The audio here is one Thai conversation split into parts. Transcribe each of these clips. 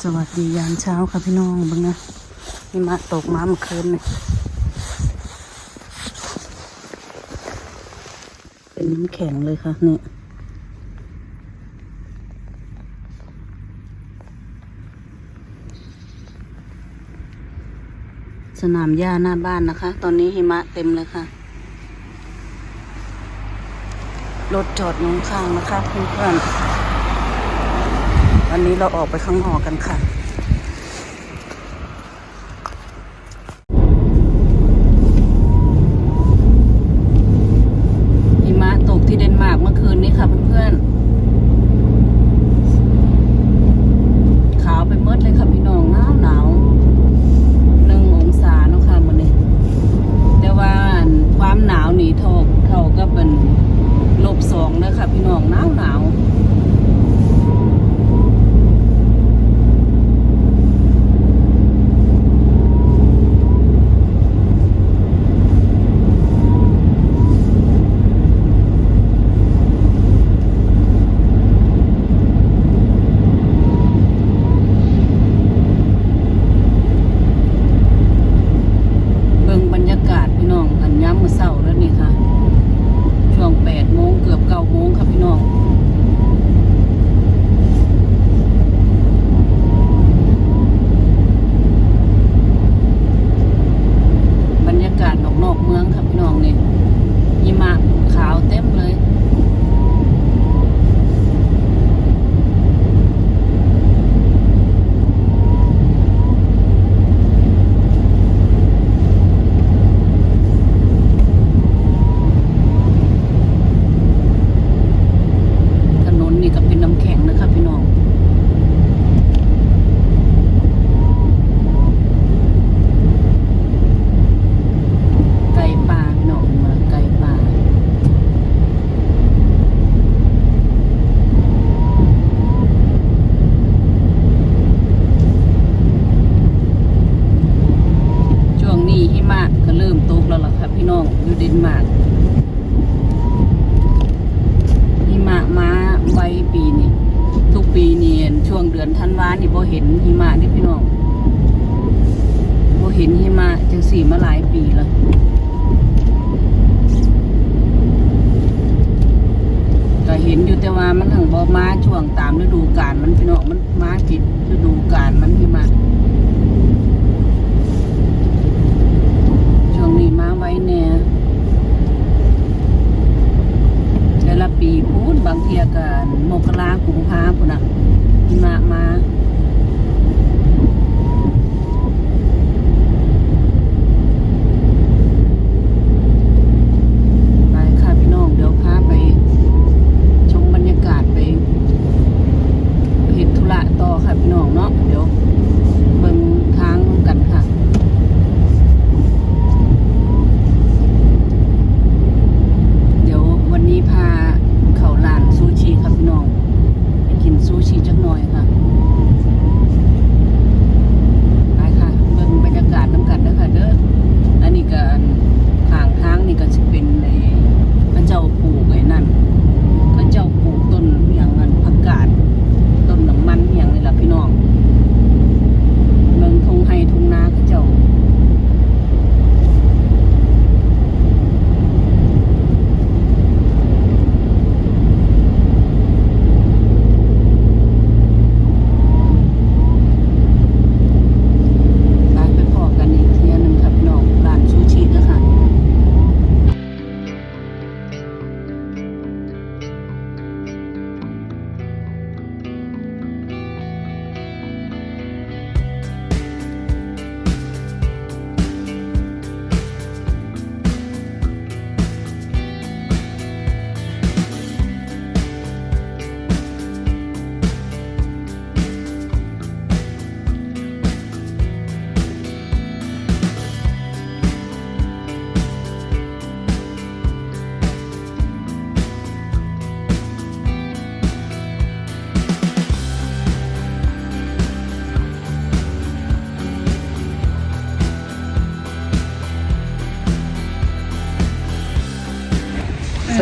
สวัสดียามเช้าค่ะพี่น้องบ้างนะนี่มาตกมาเมื่อคืนเนี่ย็นน้ำแข็งเลยค่ะเนี่ยสนามหญ้าหน้าบ้านนะคะ ตอนนี้หิมะเต็มเลยค่ะ รถจอดอยู่ข้างนะคะเพื่อนๆวันนี้เราออกไปข้างนอกกันค่ะากเมื่อคืนนี้ค่ะเพื่อน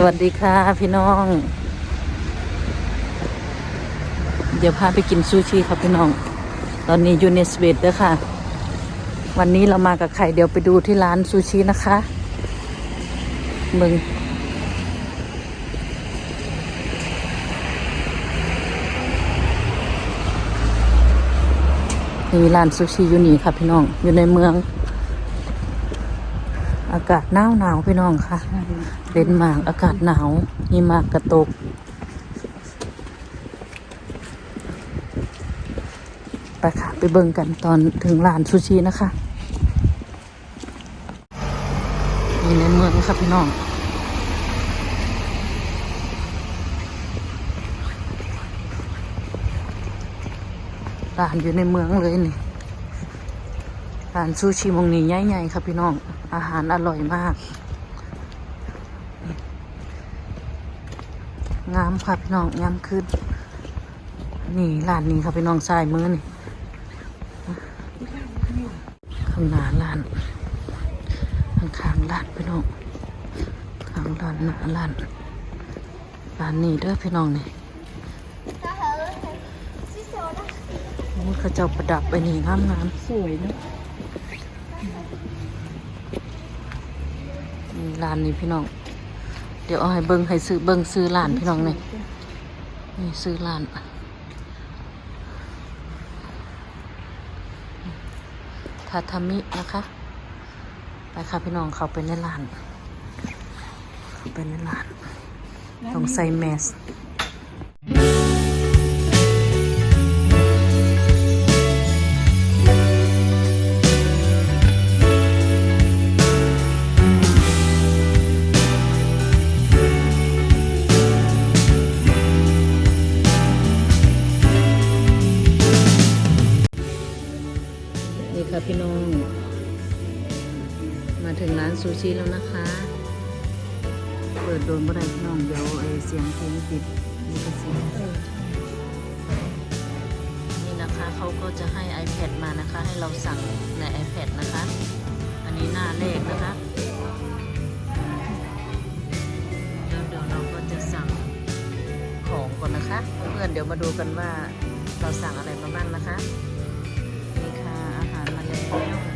วัสดีค่ะพี่น้อง เดี๋ยวพาไปกินซูชิครับพี่น้อง ตอนนี้อยู่ในสวีทเด้อค่ะ วันนี้เรามากับใครเดี๋ยวไปดูที่ร้านซูชินะคะมึงมีร้านซูชิอยู่นี่ค่ะพี่น้อง อยู่ในเมือง อากาศหนาวหนาวๆพี่น้องค่ะ เดนมาร์กอากาศหนาวหิมากกระตก ไปค่ะ ไปเบิ่งกันตอนถึงร้านซูชินะคะนี่ในเมืองค่ะพี่น้องร้านอยู่ในเมืองเลยนี่ร้านซูชิมงนี้ใหญ่ๆครับพี่น้อง อาหารอร่อยมาก งามค่ะพี่น้องงามขึ้น นี่ร้านนี้ครับพี่น้องสายมือนี่ข้างหน้าร้านข้างข้างๆร้านพี่น้องข้างร้านหน้าร้านร้านนี้เด้อพี่น้องนี่โอ้ยเขาเจ้าประดับไปนี่งามงามๆสวยเนอะนี่ร้านนี้พี่น้องเดี๋ยวเอาให้เบิ้งให้ซื้อเบิ้งซื้อร้านพี่น้องนี่นี่ซื้อร้านทาทามินะคะ ไปค่ะพี่น้องเขาไปในร้านเขาไปในร้าน ต้องใส่แมส นี่ค่ะพี่น้อง มาถึงร้านซูชิแล้วนะคะ เปิดโดนบ่ได้พี่น้อง เดี๋ยวไอเสียงเพลงติดลิขสิทธิ์นี่นะคะเขาก็จะให้ iPad มานะคะ ให้เราสั่งใน iPad นะคะ อันนี้หน้าเลขนะคะแล้วเดี๋ยวเราก็จะสั่งของก่อนนะคะ เพื่อนเดี๋ยวมาดูกันว่าเราสั่งอะไรมาบ้างนะคะ หา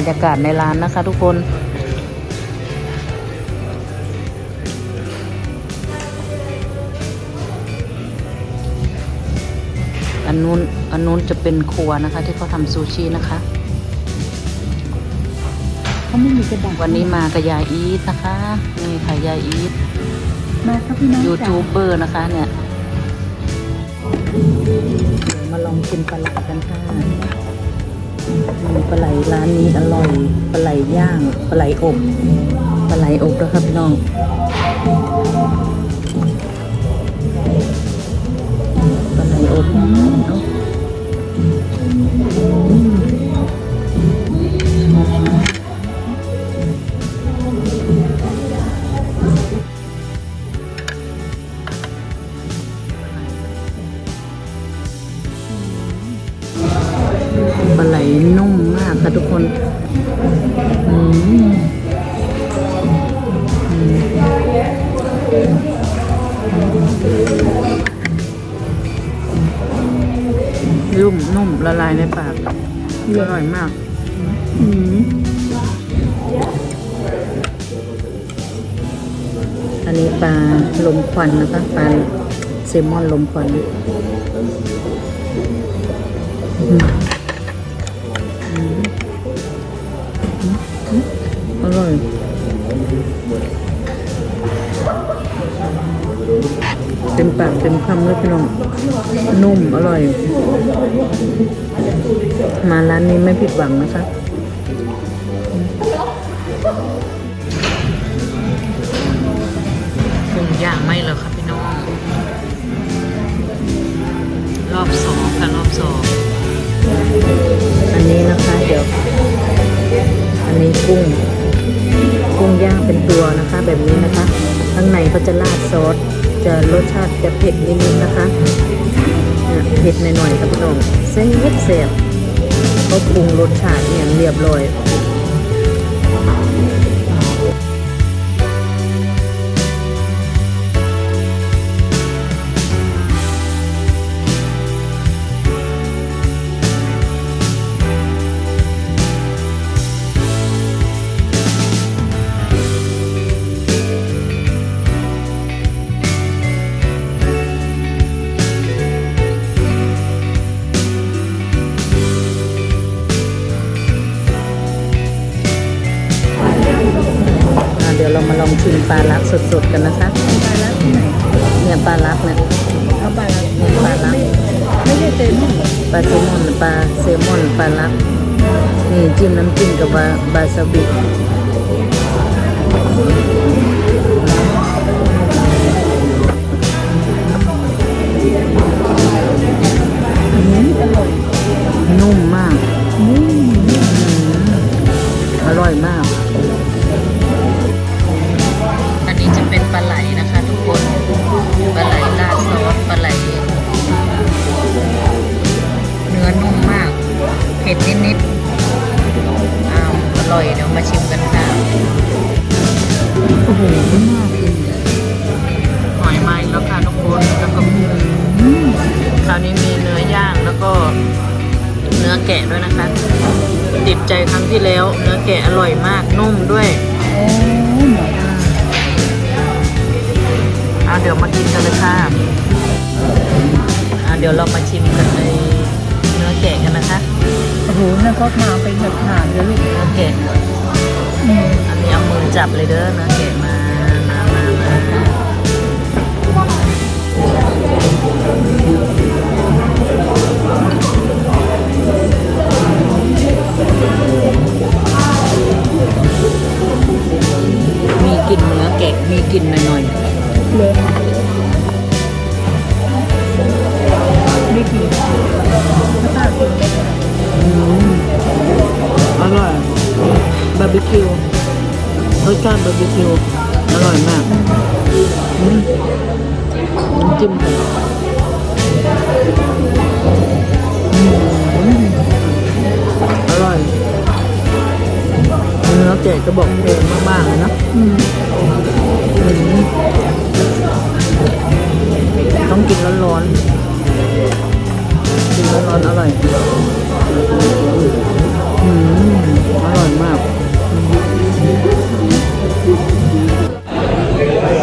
บรรยากาศในร้านนะคะทุกคนอันนู้นอันนู้นจะเป็นครัวนะคะ ที่เขาทำซูชินะคะเขาไม่มีกระดาษวันนี้มากับยายอีทนะคะนี่ค่ะยายอีทมาครับพี่น้องยูจ๋าทูบเบอร์นะคะเนี่ยเดี๋ยวมาลองกินปลาไหลกันค่ะอืม ปลาไหลร้านนี้อร่อย ปลาไหลย่าง ปลาไหลอบ ปลาไหลอบนะครับพี่น้องปลาไหลอบ อันนี้ปลาลมควันนะคะปลาเซลมอนลมควันอืมอืมอืมอร่อยเต็มปากเต็มคำเลยพี่น้องนุ่มอร่อย มาร้านนี้ไม่ผิดหวังนะคะกุ้งย่างไม่เลยครับพี่น้อง รอบสองค่ะรอบสอง อันนี้นะคะเดี๋ยว อันนี้กุ้ง กุ้งย่างเป็นตัวนะคะ แบบนี้นะคะ ข้างในก็จะราดซอส จะรสชาติจะเผ็ดนิดๆนะคะ เผ็ดหน่อยๆครับพี่น้องเส้นเล็กเสียบเขาปรุงรสชาติอย่างเรียบร้อย กสดๆกันนะคะปลาลัดที่ไหนเนี่ยปลาลักเนี่ยเอาปลาลัดเนี่ยปลาลักไม่ใช่เต็มอนเหรอปลาเซลมอนปลาเซลมอนปลาลักนี่จิ้มน้ำจิ้มกับบาบาซาบินุ่มมากอืมอร่อยมาก เดี๋ยวเรามาชิมกันในเนื้อแกะกันนะคะโอ้โหนั่นเขามาเป็นแบบถาดเลยลูกเนื้อแกะอืมอันนี้เอามือจับเลยเด้อเนื้อแกะมามามามามีกลิ่นเนื้อแกะมีกลิ่นหน่อยเลย ไม่กินถ้าตากินไม่ได้ๆอืมอร่อยบาร์บีคิวรสชาติบาร์บีคิวอร่อยมากอืมน้ำจิ้มค่ะอืมอร่อยเนื้อแกะกระบอกเพลงมากๆเลยนะอืมอืมต้องกินร้อนๆกิน ร้อนอร่อยอืมอร่อยมาก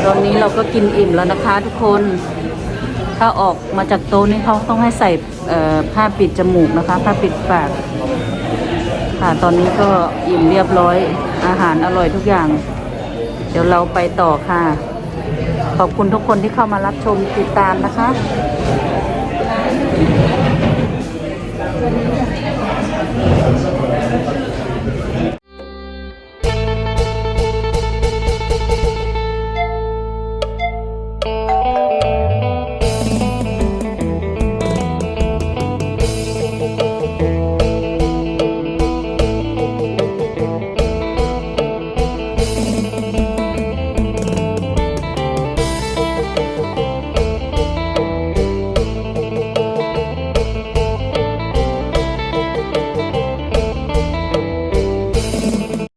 ตอนนี้เราก็กินอิ่มแล้วนะคะทุกคน ถ้าออกมาจากโต๊ะนี่เขาต้องให้ใส่ผ้าปิดจมูกนะคะ ผ้าปิดปาก ค่ะ ตอนนี้ก็อิ่มเรียบร้อย อาหารอร่อยทุกอย่าง เดี๋ยวเราไปต่อค่ะ ขอบคุณทุกคนที่เข้ามารับชมติดตามนะคะ